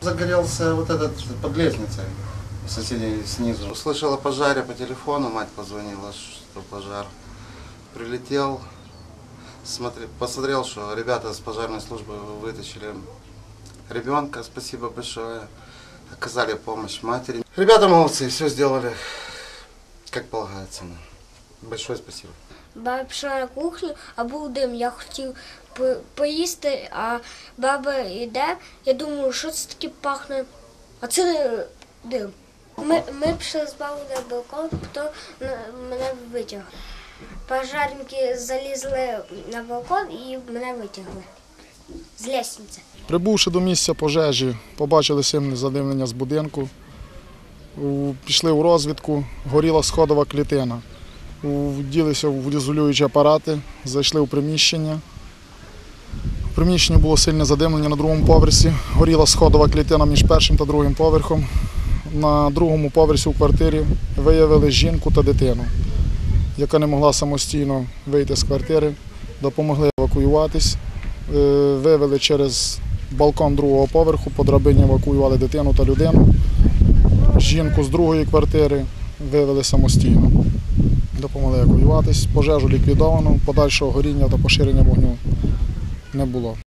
Загорелся вот этот под лестницей, соседи снизу. Услышал о пожаре по телефону, мать позвонила, что пожар. Прилетел, смотри, посмотрел, что ребята с пожарной службы вытащили ребенка, спасибо большое. Оказали помощь матери. Ребята молодцы, все сделали, как полагается. Большое спасибо. Баба пішла на кухню, а був дим. Я хотів по- поїсти, а баба йде. Я думаю, що це таке пахне? А це е, дим. Ми, ми пішли з бабою на балкон, потім на- мене витягли. Пожарники залізли на балкон і мене витягли з лестниці. Прибувши до місця пожежі, побачили сильне задимлення з будинку. Пішли у розвідку, горіла сходова клітина. Вділися в ізолюючі апарати, зайшли у приміщення. У приміщенні було сильне задимлення на другому поверсі. Горіла сходова клітина між першим та другим поверхом. На другому поверсі у квартирі виявили жінку та дитину, яка не могла самостійно вийти з квартири. Допомогли евакуюватись. Е, вивели через балкон другого поверху, по драбині евакуювали дитину та людину. Жінку з другої квартири вивели самостійно. Допомогли евакуюватись. Пожежу ліквідовано, подальшого горіння та поширення вогню не було.